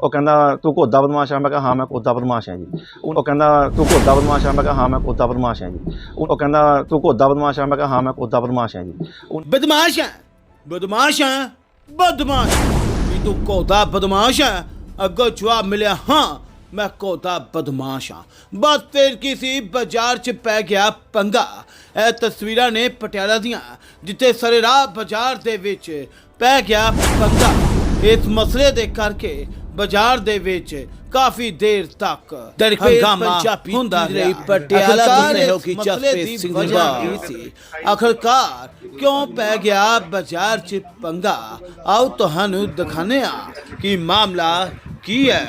ਉਹ ਕਹਿੰਦਾ, ਤੂੰ ਘੋਦਾ ਬਦਮਾਸ਼ ਆ? ਮੈਂ ਕਿਹਾ, ਹਾਂ, ਮੈਂ ਘੋਦਾ ਬਦਮਾਸ਼ ਆ ਜੀ। ਉਹ ਕਹਿੰਦਾ, ਤੂੰ ਘੋਦਾ ਬਦਮਾਸ਼ ਆ? ਮੈਂ ਕਿਹਾ, ਹਾਂ, ਮੈਂ ਘੋਦਾ ਬਦਮਾਸ਼ ਆ ਜੀ। ਉਹ ਕਹਿੰਦਾ, ਤੂੰ ਘੋਦਾ ਬਦਮਾਸ਼ ਆ? ਮੈਂ ਕਿਹਾ, ਹਾਂ, ਮੈਂ ਘੋਦਾ ਬਦਮਾਸ਼ ਆ ਜੀ। ਬਦਮਾਸ਼ ਹੈ ਬਦਮਾਸ਼ ਹੈ ਬਦਮਾਸ਼। ਵੀ ਤੂੰ ਕੋਦਾ ਬਦਮਾਸ਼ ਹੈ ਅੱਗੋਂ ਜਵਾਬ ਮਿਲਿਆ, ਹਾਂ, ਮੈਂ ਕੋਦਾ ਬਦਮਾਸ਼ ਹਾਂ ਬਸ ਫਿਰ ਕਿਸੇ ਬਾਜ਼ਾਰ 'ਚ ਪੈ ਗਿਆ ਪੰਗਾ। ਇਹ ਤਸਵੀਰਾਂ ਨੇ ਪਟਿਆਲਾ ਦੀਆਂ, ਜਿੱਥੇ ਸਰੇਰਾ ਬਾਜ਼ਾਰ ਦੇ ਵਿੱਚ ਪੈ ਗਿਆ ਪੰਗਾ। ਇਸ ਮਸਲੇ ਦੇ ਕਰਕੇ ਬਾਜ਼ਾਰ ਦੇ ਵਿੱਚ ਕਾਫੀ ਦੇਰ ਤੱਕ ਹੰਗਾਮਾ ਹੁੰਦਾ ਰਹੀ। ਪਟਿਆਲਾ ਤੋਂ ਸਹਿਯੋਗੀ ਜਸਪ੍ਰੀਤ ਸਿੰਘ ਨਿਭਾ ਸੀ? ਆਖਰਕਾਰ ਕਿਉਂ ਪੈ ਗਿਆ ਬਾਜ਼ਾਰ 'ਚ ਪੰਗਾ? ਆਓ ਤੁਹਾਨੂੰ ਦਿਖਾਣੇ ਆ ਕਿ ਮਾਮਲਾ ਕੀ ਹੈ।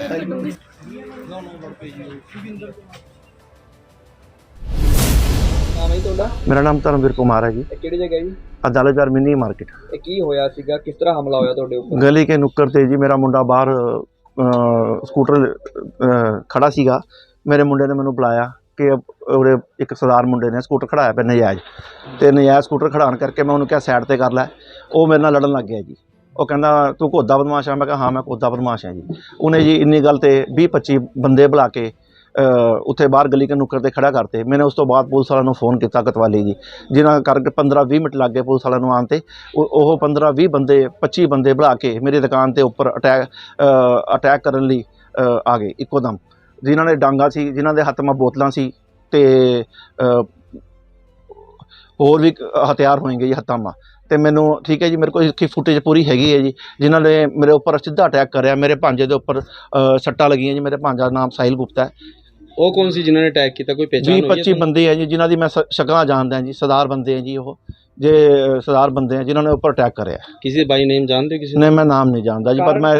ਨਾਮ ਹੈ ਜੀ ਤੁਹਾਡਾ? ਮੇਰਾ ਨਾਮ ਧਰਮਵੀਰ ਕੁਮਾਰ ਹੈ ਜੀ। ਇਹ ਕਿਹੜੀ ਜਗ੍ਹਾ ਜੀ? ਅਦਾਲਤ ਬਾਜ਼ਾਰ ਮਿੰਨੀ ਮਾਰਕੀਟ। ਇਹ ਕੀ ਹੋਇਆ ਸੀਗਾ? ਕਿਸ ਤਰ੍ਹਾਂ ਹਮਲਾ ਹੋਇਆ ਤੁਹਾਡੇ ਉੱਪਰ? ਗਲੀ ਕੇ ਨੁੱਕਰ ਤੇ ਜੀ ਮੇਰਾ ਮੁੰਡਾ ਬਾਹਰ ਸਕੂਟਰ ਅ, ਖੜਾ ਸੀਗਾ। ਮੇਰੇ ਮੁੰਡੇ ਨੇ ਮੈਨੂੰ ਬੁਲਾਇਆ ਕਿ ਉਹਦੇ ਇੱਕ ਸਰਦਾਰ ਮੁੰਡੇ ਨੇ ਸਕੂਟਰ ਖੜਾਇਆ ਪਿਆ ਨਜਾਇਜ਼। ਤੇ ਨਜਾਇਜ਼ ਸਕੂਟਰ ਖੜਾਉਣ ਕਰਕੇ ਮੈਂ ਉਹਨੂੰ ਕਿਹਾ ਸਾਈਡ ਤੇ ਕਰ ਲੈ। ਉਹ ਮੇਰੇ ਨਾਲ ਲੜਨ ਲੱਗ ਗਿਆ ਜੀ। ਉਹ ਕਹਿੰਦਾ ਤੂੰ ਘੋਦਾ ਬਦਮਾਸ਼ ਆ। ਮੈਂ ਕਿਹਾ ਹਾਂ ਮੈਂ ਘੋਦਾ ਬਦਮਾਸ਼ ਆ ਜੀ। ਉਹਨੇ ਜੀ ਇੰਨੀ ਗੱਲ ਤੇ 20 25 ਬੰਦੇ ਬੁਲਾ ਕੇ ਉੱਥੇ ਬਾਹਰ ਗਲੀ ਕੇ ਨੁੱਕਰ ਤੇ ਖੜਾ ਕਰਤੇ। ਮੈਨੇ ਉਸ ਤੋਂ ਬਾਅਦ ਪੁਲਿਸ ਵਾਲਿਆਂ ਨੂੰ ਫੋਨ ਕੀਤਾ ਕਤਵਾਲੀ ਜੀ। ਜਿਨ੍ਹਾਂ ਕਰਕੇ 15 20 ਮਿੰਟ ਲੱਗ ਗਏ ਪੁਲਿਸ ਵਾਲਿਆਂ ਨੂੰ ਆਉਣ ਤੇ। ਉਹ ਉਹ 15 20 ਬੰਦੇ 25 ਬੰਦੇ ਬੁਲਾ ਕੇ ਮੇਰੀ ਦੁਕਾਨ ਤੇ ਉੱਪਰ ਅਟੈਕ ਅਟੈਕ ਕਰਨ ਲਈ ਆ ਗਏ ਇੱਕੋ ਦਮ ਜਿਨ੍ਹਾਂ ਨੇ ਡਾਂਗਾ ਸੀ, ਜਿਨ੍ਹਾਂ ਦੇ ਹੱਥ 'ਮਾ ਬੋਤਲਾਂ ਸੀ ਤੇ ਹੋਰ ਵੀ ਹਥਿਆਰ ਹੋਣਗੇ ਜੀ ਹੱਥਾਂ 'ਮਾ। ਤੇ ਮੈਨੂੰ ਠੀਕ ਹੈ ਜੀ, ਮੇਰੇ ਕੋਲ ਇਸकी ਫੁਟੇਜ ਪੂਰੀ ਹੈਗੀ ਹੈ ਜੀ। ਜਿਨ੍ਹਾਂ ਨੇ ਮੇਰੇ ਉੱਪਰ ਸਿੱਧਾ ਅਟੈਕ ਕਰਿਆ, ਮੇਰੇ ਭਾਂਜੇ ਦੇ ਉੱਪਰ ਸੱਟਾਂ ਲੱਗੀਆਂ ਜੀ। ਮੇਰੇ ਭਾਂਜਾ ਦਾ ਨਾਮ ਸਾਹਿਲ ਗੁਪਤਾ ਹੈ। ਉਹ ਕੌਣ ਸੀ ਜਿਨ੍ਹਾਂ ਨੇ ਅਟੈਕ ਕੀਤਾ? ਕੋਈ 20 25 ਬੰਦੇ ਹੈ ਜੀ ਜਿਨ੍ਹਾਂ ਦੀ ਮੈਂ ਸ- ਸ਼ਕਲਾਂ ਜਾਣਦਾ ਜੀ ਸਰਦਾਰ ਬੰਦੇ ਹੈ ਜੀ ਉਹ। ਜੇ ਸਰਦਾਰ ਬੰਦੇ ਹੈ ਜਿਨ੍ਹਾਂ ਨੇ ਉੱਪਰ ਅਟੈਕ ਕਰਿਆ ਕਿਸੇ ਬਾਈ ਨੇਮ ਜਾਣਦੇ ਹੋ ਕਿਸੇ ਨਹੀਂ ਮੈਂ ਨਾਮ ਨਹੀਂ ਜਾਣਦਾ ਜੀ ਪਰ ਮੈਂ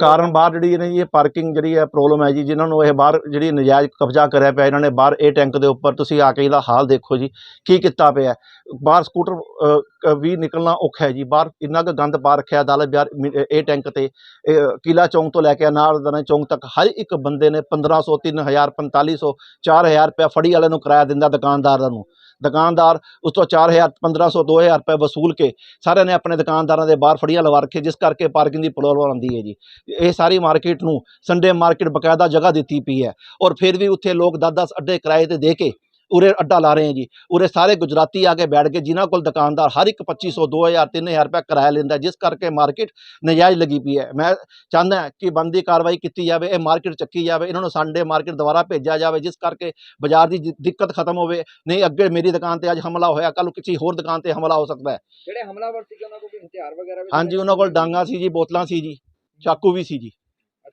ਕਾਰਨ ਬਾਹਰ ਜਿਹੜੀ ਨੇ ਇਹ ਪਾਰਕਿੰਗ ਜਿਹੜੀ ਹੈ ਪ੍ਰੋਬਲਮ ਹੈ ਜੀ ਜਿਨ੍ਹਾਂ ਨੂੰ ਇਹ ਬਾਹਰ ਜਿਹੜੀ ਨਜਾਇਜ਼ ਕਬਜ਼ਾ ਕਰਿਆ ਪਿਆ ਇਹਨਾਂ ਨੇ ਬਾਹਰ ਇਹ ਟੈਂਕ ਦੇ ਉੱਪਰ ਤੁਸੀਂ ਆ ਕੇ ਇਹਦਾ ਹਾਲ ਦੇਖੋ ਜੀ ਕੀ ਕੀਤਾ ਪਿਆ। ਬਾਹਰ ਸਕੂਟਰ ਵੀ ਨਿਕਲਣਾ ਔਖਾ ਹੈ ਜੀ ਬਾਹਰ ਇੰਨਾ ਕੁ ਗੰਦ ਪਾ ਰੱਖਿਆ ਅਦਾਲਤ ਬਿਹਾਰ ਮਿ- ਇਹ ਟੈਂਕ ਤੇ ਇਹ ਕਿਲਾ ਚੌਂਕ ਤੋਂ ਲੈ ਕੇ ਅਨਾਰਦਾਨਾ ਚੌਂਕ ਤੱਕ ਹਰ ਇੱਕ ਬੰਦੇ ਨੇ 1500 3000 4500 4000 ਰੁਪਏ ਫੜੀ ਵਾਲੇ ਨੂੰ ਕਿਰਾਇਆ ਦਿੰਦਾ ਦੁਕਾਨਦਾਰਾਂ ਨੂੰ। ਦੁਕਾਨਦਾਰ ਉਸ ਤੋਂ 4000 1500 2000 ਰੁਪਏ ਵਸੂਲ ਕੇ ਸਾਰਿਆਂ ਨੇ ਆਪਣੇ ਦੁਕਾਨਦਾਰਾਂ ਦੇ ਬਾਹਰ ਫੜੀਆਂ ਲਵਾ ਰੱਖੇ, ਜਿਸ ਕਰਕੇ ਪਾਰਕਿੰਗ ਦੀ ਪ੍ਰੋਬਲਮ ਆਉਂਦੀ ਹੈ ਜੀ। ਇਹ ਸਾਰੀ ਮਾਰਕੀਟ ਨੂੰ ਸੰਡੇ ਮਾਰਕੀਟ ਬਕਾਇਦਾ ਜਗ੍ਹਾ ਦਿੱਤੀ ਪਈ ਹੈ। ਔਰ ਫਿਰ ਵੀ ਉੱਥੇ ਲੋਕ 10-10 ਅੱਡੇ ਕਿਰਾਏ ਤੇ ਦੇ ਕੇ ਉਰੇ ਅੱਡਾ ਲਾ ਰਹੇ ਹੈ ਜੀ। ਉਰੇ ਸਾਰੇ ਗੁਜਰਾਤੀ ਆ ਕੇ ਬੈਠ ਕੇ ਜਿਨ੍ਹਾਂ ਕੋਲ ਦੁਕਾਨਦਾਰ ਹਰ ਇੱਕ 2500 2000 3000 ਰੁਪਏ ਕਿਰਾਇਆ ਲੈਂਦਾ ਜਿਸ ਕਰਕੇ ਮਾਰਕੀਟ ਨਜਾਇਜ਼ ਲੱਗੀ ਪਈ ਹੈ। ਮੈਂ ਚਾਹੁੰਦਾ ਕਿ ਬੰਦੀ ਕਾਰਵਾਈ ਕੀਤੀ ਜਾਵੇ ਇਹ ਮਾਰਕੀਟ ਚੱਕੀ ਜਾਵੇ ਇਹਨਾਂ ਨੂੰ ਸੰਡੇ ਮਾਰਕੀਟ ਦੁਬਾਰਾ ਭੇਜਿਆ ਜਾਵੇ ਜਿਸ ਕਰਕੇ ਬਾਜ਼ਾਰ ਦੀ ਦਿੱਕਤ ਖਤਮ ਹੋਵੇ। ਨਹੀਂ ਅੱਗੇ ਮੇਰੀ ਦੁਕਾਨ ਤੇ ਅੱਜ ਹਮਲਾ ਹੋਇਆ ਕੱਲ ਕਿਸੇ ਹੋਰ ਦੁਕਾਨ ਤੇ ਹਮਲਾ ਹੋ ਸਕਦਾ ਹੈ। ਜਿਹੜੇ ਹਮਲਾਵਰ ਸੀਗੇ ਉਹਨਾਂ ਕੋਲ ਹਥਿਆਰ ਵਗੈਰਾ ਵੀ ਹਾਂਜੀ ਉਹਨਾਂ ਕੋਲ ਡਾਂਗਾ ਸੀ ਜੀ ਬੋਤਲਾਂ ਸੀ ਜੀ ਚਾਕੂ ਵੀ ਸੀ ਜੀ।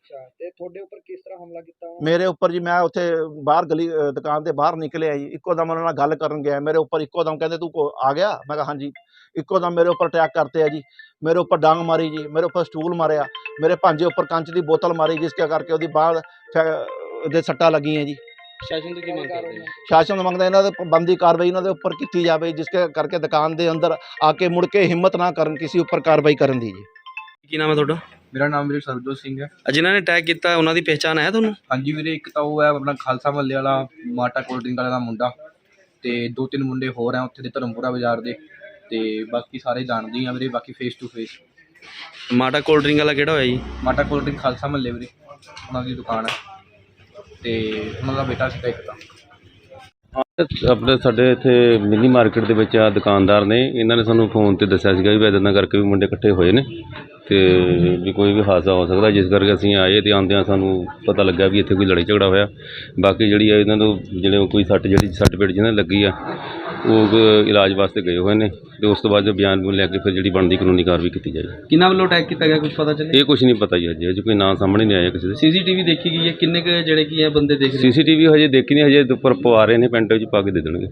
ਅੱਛਾ ਤੇ ਤੁਹਾਡੇ ਉੱਪਰ ਕਿਸ ਤਰ੍ਹਾਂ ਹਮਲਾ ਕੀਤਾ ਉਹਨਾਂ ਮੇਰੇ ਉੱਪਰ ਜੀ ਮੈਂ ਉੱਥੇ ਬਾਹਰ ਗਲੀ ਦੁਕਾਨ ਦੇ ਬਾਹਰ ਨਿਕਲਿਆ ਜੀ। ਇੱਕੋ ਦਮ ਉਹਨਾਂ ਨਾਲ ਗੱਲ ਕਰਨ ਗਿਆ। ਮੇਰੇ ਉੱਪਰ ਇੱਕੋ ਦਮ ਕਹਿੰਦੇ ਤੂੰ ਕੋ- ਆ ਗਿਆ? ਮੈਂ ਕਿਹਾ ਹਾਂਜੀ। ਇੱਕੋ ਦਮ ਮੇਰੇ ਉੱਪਰ ਅਟੈਕ ਕਰਤੇ ਆ ਜੀ। ਮੇਰੇ ਉੱਪਰ ਡਾਂਗ ਮਾਰੀ ਜੀ। ਮੇਰੇ ਉੱਪਰ ਸਟੂਲ ਮਾਰਿਆ। ਮੇਰੇ ਭਾਂਜੇ ਉੱਪਰ ਕੰਚ ਦੀ ਬੋਤਲ ਮਾਰੀ ਜਿਸ ਕਰਕੇ ਉਹਦੀ ਬਾਹਰ ਦੇ ਸੱਟਾਂ ਲੱਗੀਆਂ ਜੀ। ਸ਼ਾਸਨ ਤੋਂ ਕੀ ਮੰਗ ਕਰਦੇ ਹੋ? ਸ਼ਾਸਨ ਮੰਗਦਾ ਇਹਨਾਂ ਦੇ ਬੰਦੀ ਕਾਰਵਾਈ ਇਹਨਾਂ ਦੇ ਉੱਪਰ ਕੀਤੀ ਜਾਵੇ ਜਿਸ ਕੇ ਕਰਕੇ ਦੁਕਾਨ ਦੇ ਅੰਦਰ ਆ ਕੇ ਮੁੜ ਕੇ ਹਿੰਮਤ ਨਾ ਕਰਨ ਕਿਸੇ ਉੱਪਰ ਕਾਰਵਾਈ ਕਰਨ ਦੀ ਜੀ। ਕੀ ਨਾਮ ਹੈ ਤੁਹਾਡਾ? ਮੇਰਾ ਨਾਮ ਵੀਰੇ ਸਰਬਜੋਤ ਸਿੰਘ ਹੈ। ਅ, ਜਿਨ੍ਹਾਂ ਨੇ ਅਟੈਕ ਕੀਤਾ ਉਹਨਾਂ ਦੀ ਪਹਿਚਾਣ ਹੈ ਤੁਹਾਨੂੰ? ਹਾਂਜੀ ਵੀਰੇ ਇੱਕ ਤਾਂ ਉਹ ਹੈ ਆਪਣਾ ਖਾਲਸਾ ਮਹੱਲੇ ਵਾਲਾ ਮਾਟਾ ਕੋਲਡ ਡਰਿੰਕ ਵਾਲਾ ਦਾ ਮੁੰਡਾ। ਤੇ ਦੋ ਤਿੰਨ ਮੁੰਡੇ ਹੋਰ ਆ ਉੱਥੇ ਦੇ ਧਰਮਪੁਰਾ ਬਾਜ਼ਾਰ ਦੇ। ਤੇ ਬਾਕੀ ਸਾਰੇ ਜਾਣਦੇ ਹੀ ਆ ਵੀਰੇ ਬਾਕੀ ਫੇਸ ਟੂ ਫੇਸ ਮਾਟਾ ਕੋਲਡ ਡਰਿੰਕ ਵਾਲਾ ਕਿਹੜਾ ਹੋਇਆ ਜੀ? ਮਾਟਾ ਕੋਲਡ ਡਰਿੰਕ ਖਾਲਸਾ ਮਹੱਲੇ ਵੀਰੇ ਉਹਨਾਂ ਦੀ ਦੁਕਾਨ ਹੈ। ਤੇ ਉਹਨਾਂ ਦਾ ਬੇਟਾ ਸੀਗਾ ਇੱਕ ਤਾਂ। ਆਪਣੇ ਸਾਡੇ ਇੱਥੇ ਮਿਨੀ ਮਾਰਕੀਟ ਦੇ ਵਿੱਚ ਆ ਦੁਕਾਨਦਾਰ ਨੇ, ਇਹਨਾਂ ਨੇ ਸਾਨੂੰ ਫੋਨ ਤੇ ਦੱਸਿਆ ਸੀਗਾ ਵੀ ਇੱਦਾਂ ਕਰਕੇ ਵੀ ਮੁੰਡੇ ਇਕੱਠੇ ਹੋਏ ਨੇ ਤੇ ਵੀ ਕੋਈ ਵੀ ਹਾਦਸਾ ਹੋ ਸਕਦਾ, ਜਿਸ ਕਰਕੇ ਅਸੀਂ ਆਏ ਤੇ ਆਉਂਦਿਆਂ ਸਾਨੂੰ ਪਤਾ ਲੱਗਾ ਵੀ ਇੱਥੇ ਕੋਈ ਲੜਾਈ ਝਗੜਾ ਹੋਇਆ। ਬਾਕੀ ਜਿਹੜੀ ਆ ਇਹਨਾਂ ਤੋਂ, ਜਿਹੜੇ ਕੋਈ ਸੱਟ, ਜਿਹੜੀ ਸੱਟ ਪੇਟ ਜਿਹਨਾਂ ਦੀ ਲੱਗੀ ਆ ਉਹ ਇਲਾਜ ਵਾਸਤੇ ਗਏ ਹੋਏ ਨੇ ਤੇ ਉਸ ਤੋਂ ਬਾਅਦ ਜੋ ਬਿਆਨ ਬੂਨ ਲੈ ਕੇ ਫਿਰ ਜਿਹੜੀ ਬਣਦੀ ਕਾਨੂੰਨੀ ਕਾਰਵਾਈ ਕੀਤੀ ਜਾਏਗੀ। ਕਿੰਨਾ ਵੱਲੋਂ ਅਟੈਕ ਕੀਤਾ ਗਿਆ ਕੁਝ ਪਤਾ ਚੱਲੇ ਇਹ ਕੁਝ ਨਹੀਂ ਪਤਾ ਜੀ ਅਜੇ ਅਜੇ ਕੋਈ ਨਾਂ ਸਾਹਮਣੇ ਨਹੀਂ ਆਇਆ ਕਿਸੇ ਦੇ। ਸੀਸੀਟੀਵੀ ਦੇਖੀ ਗਈ ਹੈ ਕਿੰਨੇ ਕੁ ਜਿਹੜੇ ਕੀ ਹੈ ਬੰਦੇ ਦੇਖ ਰਹੇ ਸੀਸੀਟੀਵੀ ਹਜੇ ਦੇਖੀ ਨਹੀਂ ਹਜੇ ਉੱਪਰ ਪਵਾ ਰਹੇ ਨੇ ਪੈਂਟ ਵਿੱਚ ਪਾ ਕੇ ਦੇ ਦੇਣਗੇ।